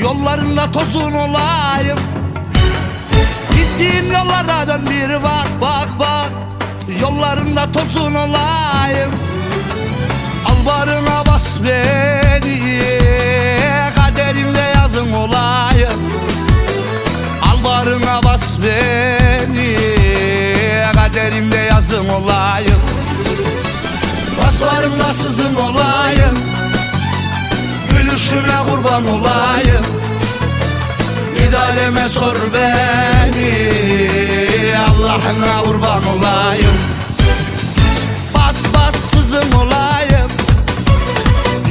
Yollarında tozun olayım. Gittiğim yollara dön bir bak bak bak. Yollarında tozun olayım. Al barına bas beni Kaderimde yazın olayım. Al barına bas beni Kaderimde yazın olayım. Baslarımda sızın olayım kurban olayım. İdaleme sor beni. Allah'ına kurban olayım